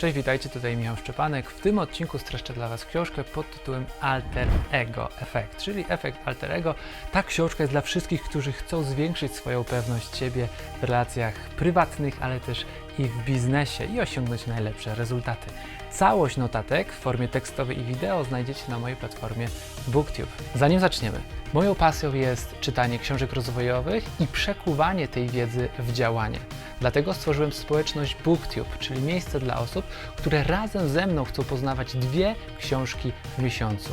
Cześć, witajcie, tutaj Michał Szczepanek. W tym odcinku streszczę dla Was książkę pod tytułem Alter Ego Efekt, czyli efekt alter ego. Ta książka jest dla wszystkich, którzy chcą zwiększyć swoją pewność siebie w relacjach prywatnych, ale też i w biznesie i osiągnąć najlepsze rezultaty. Całość notatek w formie tekstowej i wideo znajdziecie na mojej platformie BookTube. Zanim zaczniemy, moją pasją jest czytanie książek rozwojowych i przekuwanie tej wiedzy w działanie. Dlatego stworzyłem społeczność BookTube, czyli miejsce dla osób, które razem ze mną chcą poznawać dwie książki w miesiącu.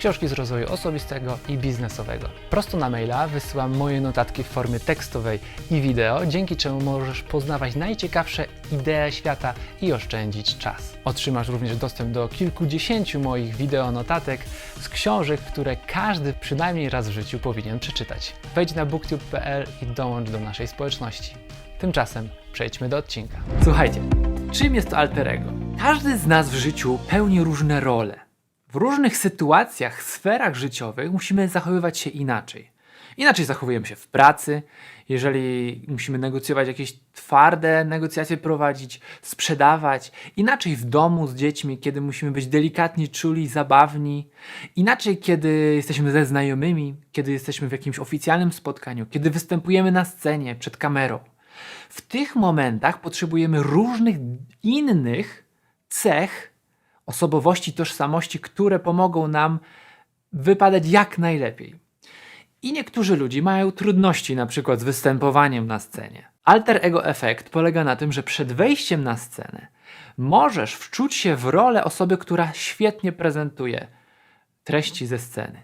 Książki z rozwoju osobistego i biznesowego. Prosto na maila wysyłam moje notatki w formie tekstowej i wideo, dzięki czemu możesz poznawać najciekawsze idee świata i oszczędzić czas. Otrzymasz również dostęp do kilkudziesięciu moich wideo notatek z książek, które każdy przynajmniej raz w życiu powinien przeczytać. Wejdź na booktube.pl i dołącz do naszej społeczności. Tymczasem przejdźmy do odcinka. Słuchajcie, czym jest to alter ego? Każdy z nas w życiu pełni różne role. W różnych sytuacjach, sferach życiowych musimy zachowywać się inaczej. Inaczej zachowujemy się w pracy, jeżeli musimy negocjować jakieś twarde negocjacje prowadzić, sprzedawać. Inaczej w domu z dziećmi, kiedy musimy być delikatni, czuli, zabawni. Inaczej, kiedy jesteśmy ze znajomymi, kiedy jesteśmy w jakimś oficjalnym spotkaniu, kiedy występujemy na scenie przed kamerą. W tych momentach potrzebujemy różnych innych cech osobowości, tożsamości, które pomogą nam wypadać jak najlepiej. I niektórzy ludzie mają trudności na przykład z występowaniem na scenie. Alter ego efekt polega na tym, że przed wejściem na scenę możesz wczuć się w rolę osoby, która świetnie prezentuje treści ze sceny.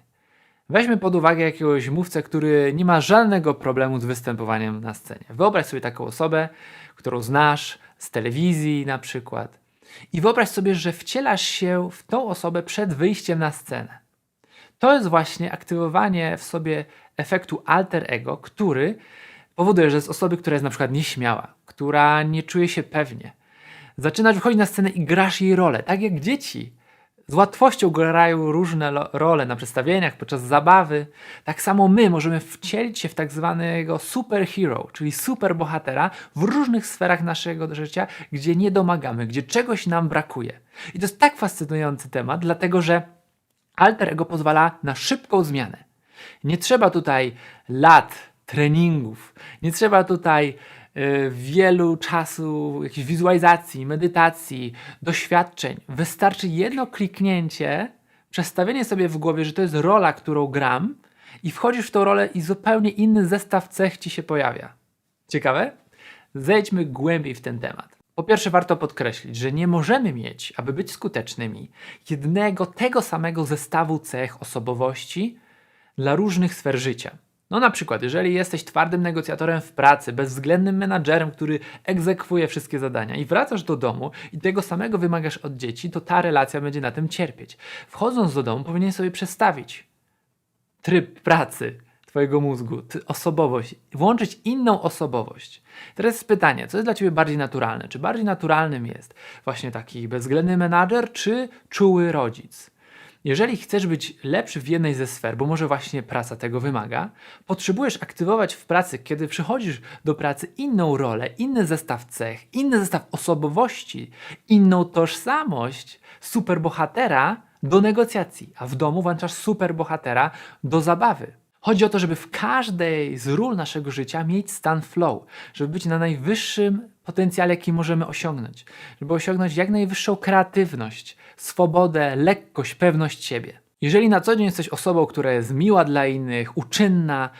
Weźmy pod uwagę jakiegoś mówcę, który nie ma żadnego problemu z występowaniem na scenie. Wyobraź sobie taką osobę, którą znasz z telewizji na przykład. I wyobraź sobie, że wcielasz się w tą osobę przed wyjściem na scenę. To jest właśnie aktywowanie w sobie efektu alter ego, który powoduje, że z osoby, która jest na przykład nieśmiała, która nie czuje się pewnie, zaczynasz wychodzić na scenę i grasz jej rolę, tak jak dzieci z łatwością grają różne role na przedstawieniach, podczas zabawy. Tak samo my możemy wcielić się w tak zwanego superhero, czyli superbohatera w różnych sferach naszego życia, gdzie nie domagamy, gdzie czegoś nam brakuje. I to jest tak fascynujący temat, dlatego że alter ego pozwala na szybką zmianę. Nie trzeba tutaj lat treningów, nie trzeba tutaj wielu czasu jakiejś wizualizacji, medytacji, doświadczeń. Wystarczy jedno kliknięcie, przestawienie sobie w głowie, że to jest rola, którą gram i wchodzisz w tą rolę i zupełnie inny zestaw cech ci się pojawia. Ciekawe? Zejdźmy głębiej w ten temat. Po pierwsze, warto podkreślić, że nie możemy mieć, aby być skutecznymi, jednego tego samego zestawu cech osobowości dla różnych sfer życia. No na przykład, jeżeli jesteś twardym negocjatorem w pracy, bezwzględnym menadżerem, który egzekwuje wszystkie zadania i wracasz do domu i tego samego wymagasz od dzieci, to ta relacja będzie na tym cierpieć. Wchodząc do domu, powinien sobie przestawić tryb pracy Twojego mózgu, osobowość, włączyć inną osobowość. Teraz jest pytanie, co jest dla Ciebie bardziej naturalne? Czy bardziej naturalnym jest właśnie taki bezwzględny menadżer, czy czuły rodzic? Jeżeli chcesz być lepszy w jednej ze sfer, bo może właśnie praca tego wymaga, potrzebujesz aktywować w pracy, kiedy przychodzisz do pracy, inną rolę, inny zestaw cech, inny zestaw osobowości, inną tożsamość superbohatera do negocjacji, a w domu włączasz superbohatera do zabawy. Chodzi o to, żeby w każdej z ról naszego życia mieć stan flow, żeby być na najwyższym potencjale, jaki możemy osiągnąć, żeby osiągnąć jak najwyższą kreatywność, swobodę, lekkość, pewność siebie. Jeżeli na co dzień jesteś osobą, która jest miła dla innych, uczynna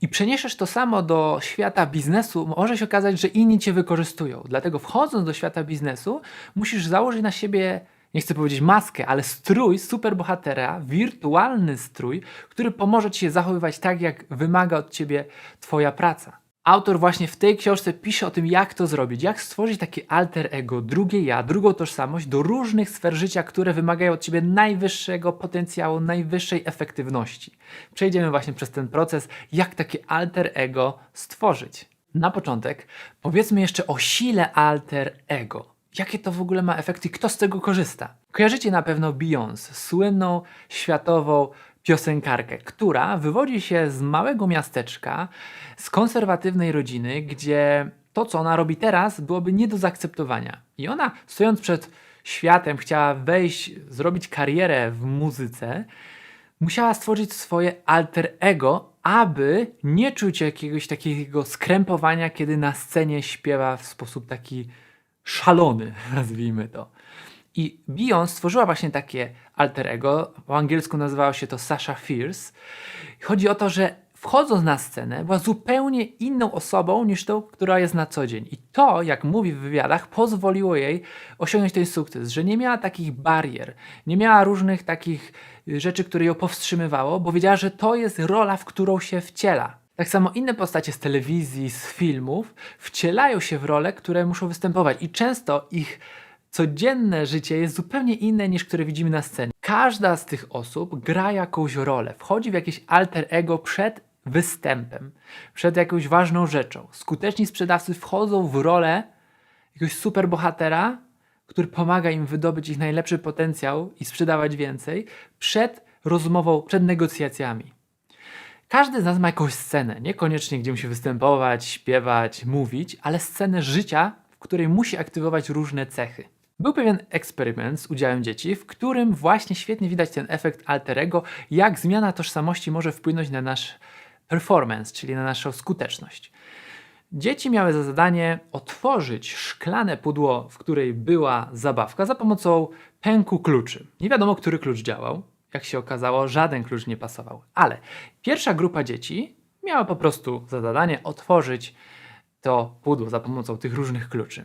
i przeniesiesz to samo do świata biznesu, może się okazać, że inni cię wykorzystują. Dlatego wchodząc do świata biznesu, musisz założyć na siebie nie chcę powiedzieć maskę, ale strój superbohatera, wirtualny strój, który pomoże ci się zachowywać tak, jak wymaga od ciebie twoja praca. Autor właśnie w tej książce pisze o tym, jak to zrobić, jak stworzyć takie alter ego, drugie ja, drugą tożsamość do różnych sfer życia, które wymagają od ciebie najwyższego potencjału, najwyższej efektywności. Przejdziemy właśnie przez ten proces, jak takie alter ego stworzyć. Na początek powiedzmy jeszcze o sile alter ego jakie to w ogóle ma efekty kto z tego korzysta. Kojarzycie na pewno Beyoncé, słynną światową piosenkarkę, która wywodzi się z małego miasteczka, z konserwatywnej rodziny, gdzie to, co ona robi teraz, byłoby nie do zaakceptowania. I ona, stojąc przed światem, chciała wejść, zrobić karierę w muzyce, musiała stworzyć swoje alter ego, aby nie czuć jakiegoś takiego skrępowania, kiedy na scenie śpiewa w sposób taki szalony, nazwijmy to. I Beyoncé stworzyła właśnie takie alter ego, po angielsku nazywało się to Sasha Fierce. Chodzi o to, że wchodząc na scenę była zupełnie inną osobą niż tą, która jest na co dzień. I to, jak mówi w wywiadach, pozwoliło jej osiągnąć ten sukces, że nie miała takich barier, nie miała różnych takich y, rzeczy, które ją powstrzymywało, bo wiedziała, że to jest rola, w którą się wciela. Tak samo inne postacie z telewizji, z filmów wcielają się w role, które muszą występować i często ich codzienne życie jest zupełnie inne niż które widzimy na scenie. Każda z tych osób gra jakąś rolę, wchodzi w jakieś alter ego przed występem, przed jakąś ważną rzeczą. Skuteczni sprzedawcy wchodzą w rolę jakiegoś superbohatera, który pomaga im wydobyć ich najlepszy potencjał i sprzedawać więcej przed rozmową, przed negocjacjami. Każdy z nas ma jakąś scenę, niekoniecznie gdzie musi występować, śpiewać, mówić, ale scenę życia, w której musi aktywować różne cechy. Był pewien eksperyment z udziałem dzieci, w którym właśnie świetnie widać ten efekt alterego, jak zmiana tożsamości może wpłynąć na nasz performance, czyli na naszą skuteczność. Dzieci miały za zadanie otworzyć szklane pudło, w której była zabawka, za pomocą pęku kluczy. Nie wiadomo, który klucz działał. Jak się okazało, żaden klucz nie pasował. Ale pierwsza grupa dzieci miała po prostu za zadanie otworzyć to pudło za pomocą tych różnych kluczy.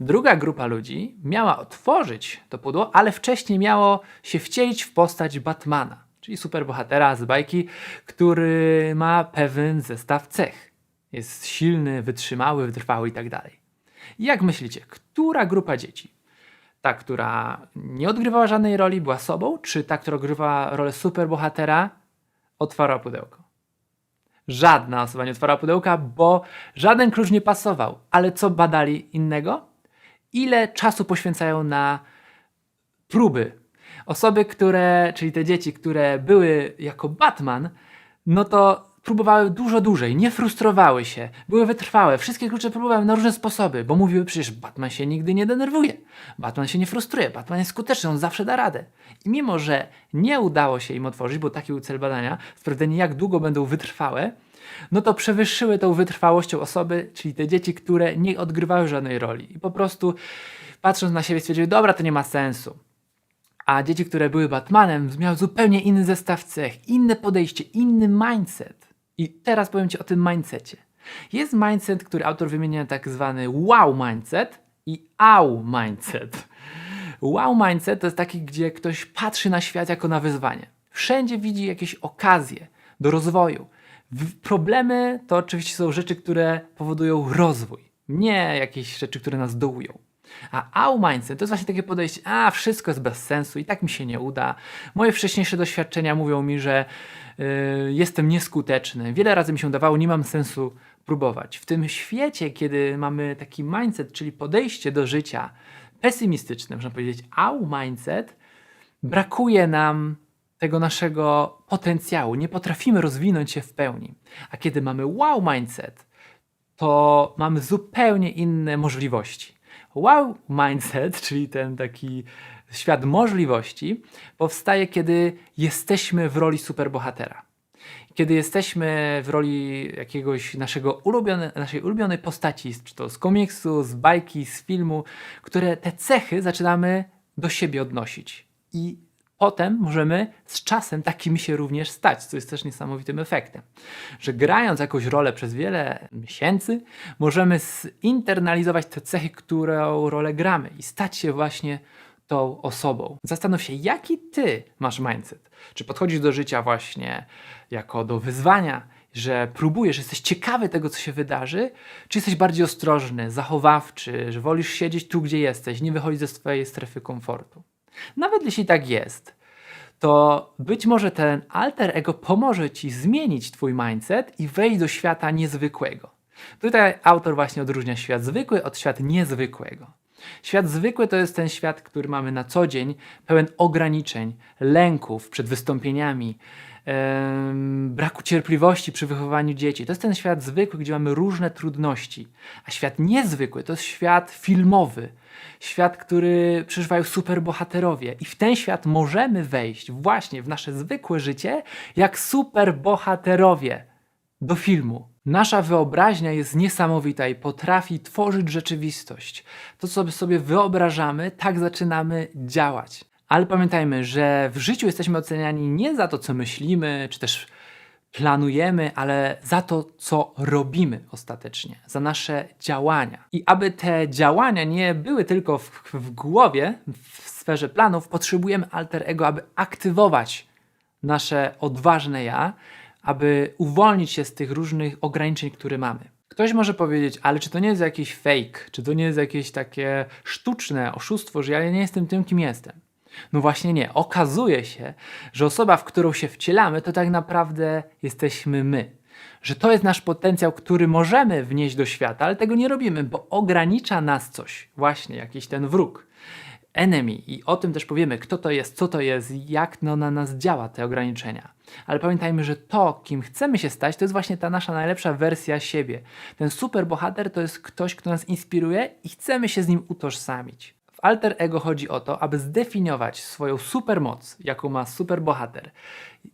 Druga grupa ludzi miała otworzyć to pudło, ale wcześniej miało się wcielić w postać Batmana, czyli superbohatera z bajki, który ma pewien zestaw cech. Jest silny, wytrzymały, wytrwały i tak. Jak myślicie, która grupa dzieci? Ta, która nie odgrywała żadnej roli, była sobą, czy ta, która odgrywała rolę superbohatera, otwarła pudełko? Żadna osoba nie otwarła pudełka, bo żaden klucz nie pasował. Ale co badali innego? Ile czasu poświęcają na próby? Osoby, które, czyli te dzieci, które były jako Batman, no to próbowały dużo dłużej, nie frustrowały się, były wytrwałe, wszystkie klucze próbowały na różne sposoby, bo mówiły przecież Batman się nigdy nie denerwuje, Batman się nie frustruje, Batman jest skuteczny, on zawsze da radę. I mimo, że nie udało się im otworzyć, bo taki był cel badania, sprawdzenie jak długo będą wytrwałe, no to przewyższyły tą wytrwałością osoby, czyli te dzieci, które nie odgrywały żadnej roli i po prostu patrząc na siebie stwierdziły, dobra, to nie ma sensu. A dzieci, które były Batmanem, miały zupełnie inny zestaw cech, inne podejście, inny mindset. I teraz powiem Ci o tym mindsetie. Jest mindset, który autor wymienia tak zwany wow mindset i au mindset. Wow mindset to jest taki, gdzie ktoś patrzy na świat jako na wyzwanie. Wszędzie widzi jakieś okazje do rozwoju. Problemy to oczywiście są rzeczy, które powodują rozwój, nie jakieś rzeczy, które nas dołują. A au mindset to jest właśnie takie podejście, a wszystko jest bez sensu i tak mi się nie uda. Moje wcześniejsze doświadczenia mówią mi, że jestem nieskuteczny. Wiele razy mi się udawało, nie mam sensu próbować. W tym świecie, kiedy mamy taki mindset, czyli podejście do życia pesymistyczne, można powiedzieć au mindset, brakuje nam tego naszego potencjału. Nie potrafimy rozwinąć się w pełni. A kiedy mamy wow mindset, to mamy zupełnie inne możliwości. Wow mindset, czyli ten taki świat możliwości, powstaje, kiedy jesteśmy w roli superbohatera. Kiedy jesteśmy w roli jakiegoś naszego ulubione, naszej ulubionej postaci, czy to z komiksu, z bajki, z filmu, które te cechy zaczynamy do siebie odnosić. I potem możemy z czasem takimi się również stać, co jest też niesamowitym efektem. Że grając jakąś rolę przez wiele miesięcy, możemy zinternalizować te cechy, którą rolę gramy i stać się właśnie tą osobą. Zastanów się, jaki ty masz mindset. Czy podchodzisz do życia właśnie jako do wyzwania, że próbujesz, jesteś ciekawy tego, co się wydarzy, czy jesteś bardziej ostrożny, zachowawczy, że wolisz siedzieć tu, gdzie jesteś, nie wychodzić ze swojej strefy komfortu. Nawet jeśli tak jest, to być może ten alter ego pomoże ci zmienić twój mindset i wejść do świata niezwykłego. Tutaj autor właśnie odróżnia świat zwykły od świata niezwykłego. Świat zwykły to jest ten świat, który mamy na co dzień, pełen ograniczeń, lęków przed wystąpieniami, braku cierpliwości przy wychowaniu dzieci. To jest ten świat zwykły, gdzie mamy różne trudności. A świat niezwykły to jest świat filmowy. Świat, który przeżywają superbohaterowie. I w ten świat możemy wejść właśnie w nasze zwykłe życie jak superbohaterowie do filmu. Nasza wyobraźnia jest niesamowita i potrafi tworzyć rzeczywistość. To, co sobie wyobrażamy, tak zaczynamy działać. Ale pamiętajmy, że w życiu jesteśmy oceniani nie za to, co myślimy, czy też planujemy, ale za to, co robimy ostatecznie, za nasze działania. I aby te działania nie były tylko w, w głowie, w sferze planów, potrzebujemy alter ego, aby aktywować nasze odważne ja, aby uwolnić się z tych różnych ograniczeń, które mamy. Ktoś może powiedzieć, ale czy to nie jest jakiś fake, czy to nie jest jakieś takie sztuczne oszustwo, że ja nie jestem tym, kim jestem? No właśnie nie. Okazuje się, że osoba, w którą się wcielamy, to tak naprawdę jesteśmy my. Że to jest nasz potencjał, który możemy wnieść do świata, ale tego nie robimy, bo ogranicza nas coś. Właśnie jakiś ten wróg. Enemy. I o tym też powiemy, kto to jest, co to jest, jak no na nas działa te ograniczenia. Ale pamiętajmy, że to, kim chcemy się stać, to jest właśnie ta nasza najlepsza wersja siebie. Ten superbohater to jest ktoś, kto nas inspiruje i chcemy się z nim utożsamić. W alter ego chodzi o to, aby zdefiniować swoją supermoc, jaką ma superbohater,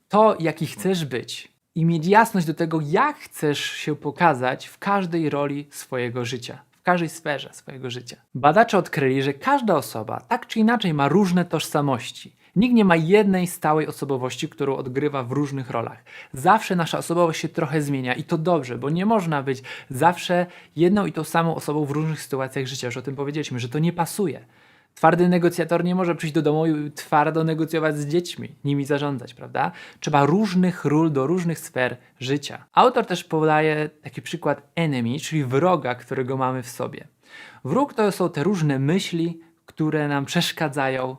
to, jaki chcesz być i mieć jasność do tego, jak chcesz się pokazać w każdej roli swojego życia, w każdej sferze swojego życia. Badacze odkryli, że każda osoba tak czy inaczej ma różne tożsamości. Nikt nie ma jednej stałej osobowości, którą odgrywa w różnych rolach. Zawsze nasza osobowość się trochę zmienia i to dobrze, bo nie można być zawsze jedną i tą samą osobą w różnych sytuacjach życia. Już o tym powiedzieliśmy, że to nie pasuje. Twardy negocjator nie może przyjść do domu i twardo negocjować z dziećmi, nimi zarządzać, prawda? Trzeba różnych ról do różnych sfer życia. Autor też podaje taki przykład enemy, czyli wroga, którego mamy w sobie. Wróg to są te różne myśli, które nam przeszkadzają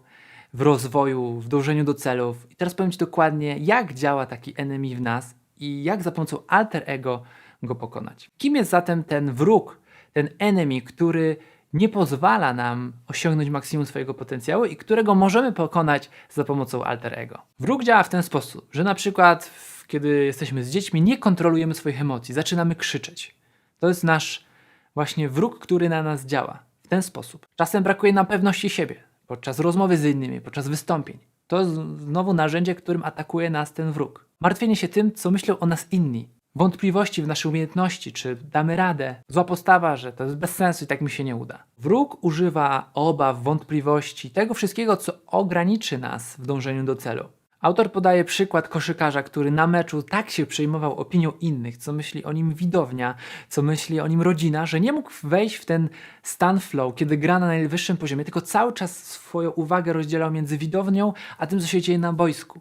w rozwoju, w dążeniu do celów. I teraz powiem Ci dokładnie, jak działa taki enemy w nas i jak za pomocą alter ego go pokonać. Kim jest zatem ten wróg, ten enemy, który nie pozwala nam osiągnąć maksimum swojego potencjału i którego możemy pokonać za pomocą alter ego. Wróg działa w ten sposób, że na przykład kiedy jesteśmy z dziećmi, nie kontrolujemy swoich emocji, zaczynamy krzyczeć. To jest nasz właśnie wróg, który na nas działa w ten sposób. Czasem brakuje nam pewności siebie podczas rozmowy z innymi, podczas wystąpień. To znowu narzędzie, którym atakuje nas ten wróg. Martwienie się tym, co myślą o nas inni. Wątpliwości w naszej umiejętności, czy damy radę. Zła postawa, że to jest bez sensu i tak mi się nie uda. Wróg używa obaw, wątpliwości, tego wszystkiego, co ograniczy nas w dążeniu do celu. Autor podaje przykład koszykarza, który na meczu tak się przejmował opinią innych, co myśli o nim widownia, co myśli o nim rodzina, że nie mógł wejść w ten stan flow, kiedy gra na najwyższym poziomie, tylko cały czas swoją uwagę rozdzielał między widownią, a tym, co się dzieje na boisku.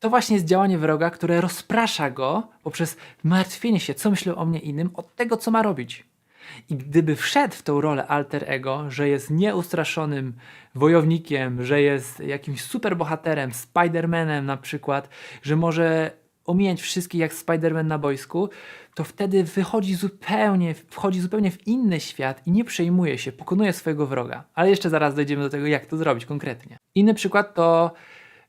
To właśnie jest działanie wroga, które rozprasza go poprzez martwienie się, co myślą o mnie innym, od tego, co ma robić. I gdyby wszedł w tą rolę alter ego, że jest nieustraszonym wojownikiem, że jest jakimś superbohaterem, Spidermanem na przykład, że może omijać wszystkich jak Spiderman na boisku, to wtedy wychodzi zupełnie, wchodzi zupełnie w inny świat i nie przejmuje się, pokonuje swojego wroga. Ale jeszcze zaraz dojdziemy do tego, jak to zrobić konkretnie. Inny przykład to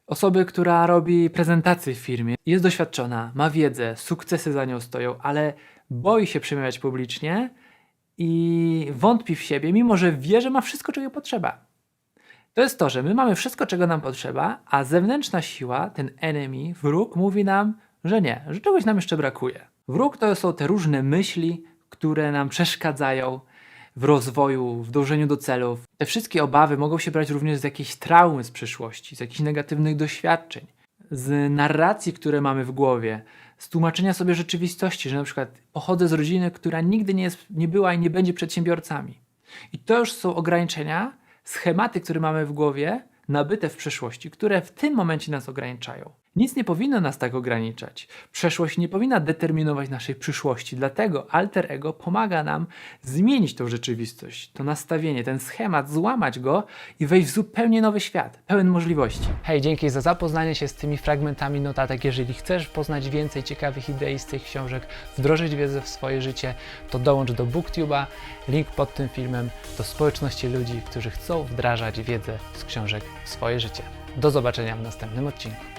osoby, która robi prezentacje w firmie, jest doświadczona, ma wiedzę, sukcesy za nią stoją, ale boi się przemawiać publicznie i wątpi w siebie, mimo że wie, że ma wszystko, czego potrzeba. To jest to, że my mamy wszystko, czego nam potrzeba, a zewnętrzna siła, ten enemy, wróg, mówi nam, że nie, że czegoś nam jeszcze brakuje. Wróg to są te różne myśli, które nam przeszkadzają w rozwoju, w dążeniu do celów. Te wszystkie obawy mogą się brać również z jakiejś traumy z przeszłości, z jakichś negatywnych doświadczeń, z narracji, które mamy w głowie, z tłumaczenia sobie rzeczywistości, że na przykład pochodzę z rodziny, która nigdy nie, jest, nie była i nie będzie przedsiębiorcami. I to już są ograniczenia, schematy, które mamy w głowie, nabyte w przeszłości, które w tym momencie nas ograniczają. Nic nie powinno nas tak ograniczać. Przeszłość nie powinna determinować naszej przyszłości, dlatego alter ego pomaga nam zmienić tą rzeczywistość, to nastawienie, ten schemat, złamać go i wejść w zupełnie nowy świat, pełen możliwości. Hej, dzięki za zapoznanie się z tymi fragmentami notatek. Jeżeli chcesz poznać więcej ciekawych idei z tych książek, wdrożyć wiedzę w swoje życie, to dołącz do BookTube'a. Link pod tym filmem do społeczności ludzi, którzy chcą wdrażać wiedzę z książek w swoje życie. Do zobaczenia w następnym odcinku.